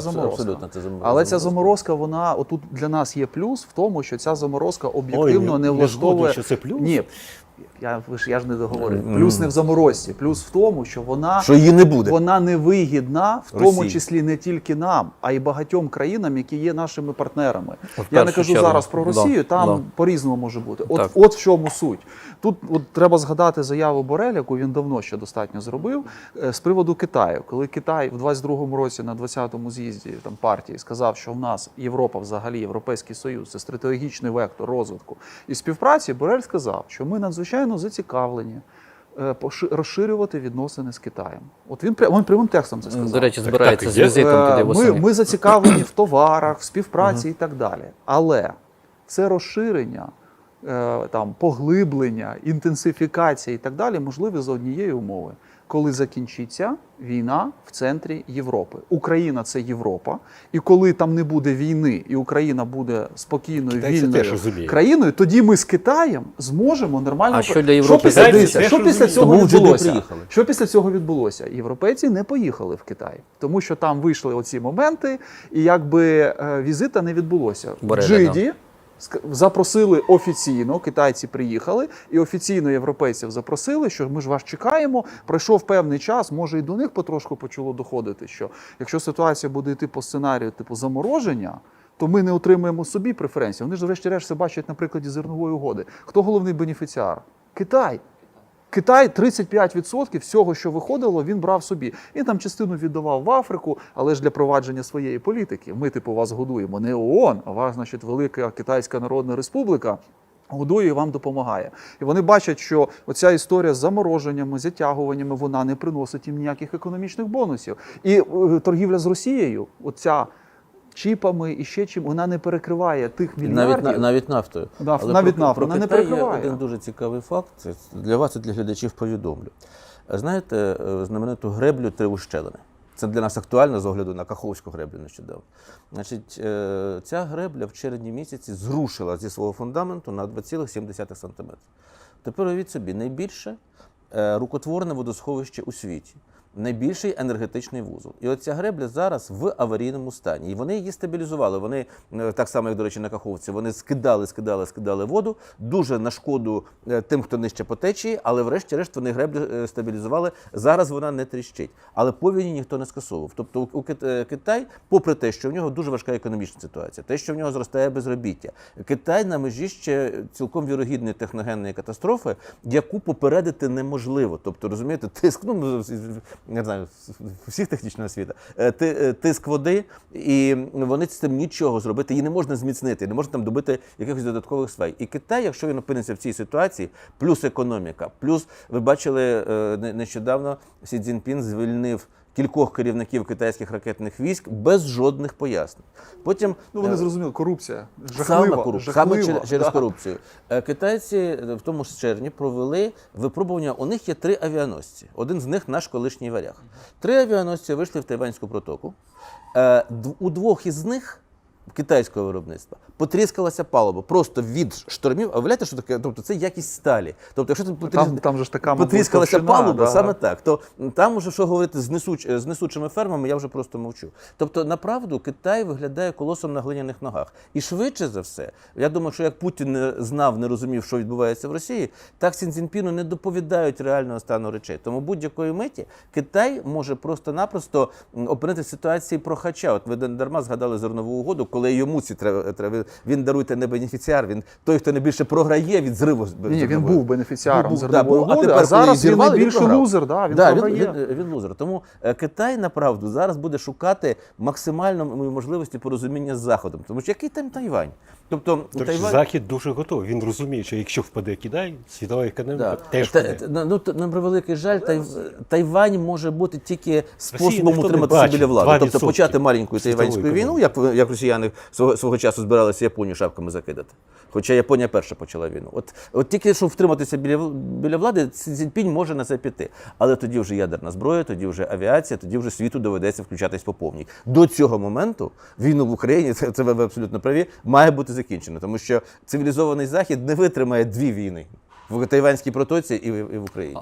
заморозка. Абсолютно, це заморозка. Але ця заморозка, вона отут для нас є плюс в тому, що ця заморозка об'єктивно Ой, не не влаштовує. згоден, що це плюс? Ні. Я, ви ж, я ж не договорив. Плюс не в заморозці, плюс в тому, що вона Що її не буде. вона невигідна, в тому числі не тільки нам, а й багатьом країнам, які є нашими партнерами. В Я не кажу чергу. зараз про Да, Росію, там да. по-різному може бути. От, Так. от в чому суть. Тут от треба згадати заяву Борель, яку він давно ще достатньо зробив е, з приводу Китаю. Коли Китай в 22-му році на 20-му з'їзді там партії сказав, що в нас Європа, взагалі Європейський Союз, це стратегічний вектор розвитку і співпраці. Борель сказав, що ми надзвичайно зацікавлені. е, Розширювати відносини з Китаєм. От він пря- прямим текстом це сказав. До речі, збирається з візитом Е, туди Ми, ми зацікавлені в товарах, в співпраці і так далі. Але це розширення, е, там, поглиблення, інтенсифікація і так далі можливі за однієї умови. Коли закінчиться війна в центрі Європи, Україна це Європа, і коли там не буде війни, і Україна буде спокійною Китай теж вільною країною, тоді ми з Китаєм зможемо нормально А що для Європи після, Китайці що після цього Тому відбулося? Що після цього відбулося? Європейці не поїхали в Китай, тому що там вийшли оці моменти, і якби е, візита не відбулося. В Джиді запросили офіційно, китайці приїхали, і офіційно європейців запросили, що ми ж вас чекаємо. Пройшов певний час, може і до них потрошку почало доходити, що якщо ситуація буде йти по сценарію типу замороження. То ми не отримаємо собі преференції. Вони ж, врешті-решт, все бачать на прикладі зернової угоди. Хто головний бенефіціар? Китай. Китай 35% всього, що виходило, він брав собі. Він там частину віддавав в Африку, але ж для провадження своєї політики. Ми, типу, вас годуємо не ООН, а вас, значить, Велика Китайська Народна Республіка. Годує і вам допомагає. І вони бачать, що оця історія з замороженнями, затягуваннями, вона не приносить їм ніяких економічних бонусів. І е, торгівля з Росією, оця чіпами і ще чим, вона не перекриває тих мільярдів. Навіть, на- навіть нафтою. Да, Але навіть про, нафту, про вона не є перекриває. один дуже цікавий факт. Це для вас і для глядачів повідомлю. Знаєте, е, знамениту греблю три ущелини. Це для нас актуально з огляду на Каховську греблю нещодавно. Значить, е, ця гребля в червні місяці зрушила зі свого фундаменту на 2,7 см. Тепер уявіть собі, найбільше е, рукотворне водосховище у світі. Найбільший енергетичний вузол. І от ця гребля зараз в аварійному стані. І вони її стабілізували. Вони, е, так само, як, до речі, на Каховці, вони скидали, скидали, скидали воду дуже на шкоду е, тим, хто нижче по течії, але врешті-решт вони греблю е, стабілізували. Зараз вона не тріщить. Але повіні ніхто не скасовував. Тобто у- Китай, попри те, що в нього дуже важка економічна ситуація, те, що в нього зростає безробіття, Китай на межі ще цілком вірогідної техногенної катастрофи, яку попередити неможливо. Тобто, розумієте, тиск, ну не знаю, всіх технічного світу, е, е, тиск води, і вони з цим нічого зробити, її не можна зміцнити, не можна там добити якихось додаткових свай. І Китай, якщо він опиниться в цій ситуації, плюс економіка, плюс ви бачили е, не- нещодавно Сі Цзіньпін звільнив. Кількох керівників китайських ракетних військ без жодних пояснень. Потім Ну, вони е, зрозуміли, корупція. Саме, Жахлива, корупція, саме через, через да. корупцію. Е, Китайці е, в тому ж червні провели випробування. У них є три авіаносці. Один з них наш колишній варяг. Три авіаносці вийшли в Тайванську протоку. У двох із них. Китайського виробництва потріскалася палуба просто від штормів. А уявляєте, що таке? Тобто це якість сталі. Тобто, якщо там, Там, там же ж така потріскалася товщина, палуба, да. саме так. То там уже що говорити з, несуч, з несучими фермами, я вже просто мовчу. Тобто, направду, Китай виглядає колосом на глиняних ногах. І швидше за все, я думаю, що як Путін не знав, не розумів, що відбувається в Росії, так Сін Цзіньпіну не доповідають реального стану речей. Тому будь-якої миті Китай може просто-напросто м, опинитися в ситуації прохача. От ви дарма згадали зернову угоду, коли йому ці треба, треба він даруйте не бенефіціар, він той, хто найбільше програє від зриву. Ні, він був бенефіціаром Був, зернової да, був, угоди, тепер, а зараз він найбільше лузер. Да, він Да, він, він, він лузер. Тому е, Китай направду зараз буде шукати максимально можливості порозуміння з Заходом. Тому що який там Тайвань? Тобто До речі, Тайвань. Захід дуже готовий. Він розуміє, що якщо впаде Китай, світова економіка Да. теж Та- впаде. та- ну, на превеликий жаль, Тай, Тайвань може бути тільки способом утриматися біля влади. Тобто почати маленьку тайванську війну, як, як росіяни свого, свого часу збиралися Японію шапками закидати. Хоча Японія перша почала війну. От, от тільки щоб втриматися біля, біля влади, Цзіньпінь може на це піти. Але тоді вже ядерна зброя, тоді вже авіація, тоді вже світу доведеться включатись по повній. До цього моменту війну в Україні, це ви абсолютно праві, має бути закінчено, тому що цивілізований захід не витримає дві війни в Тайванській протоці і в, Україні.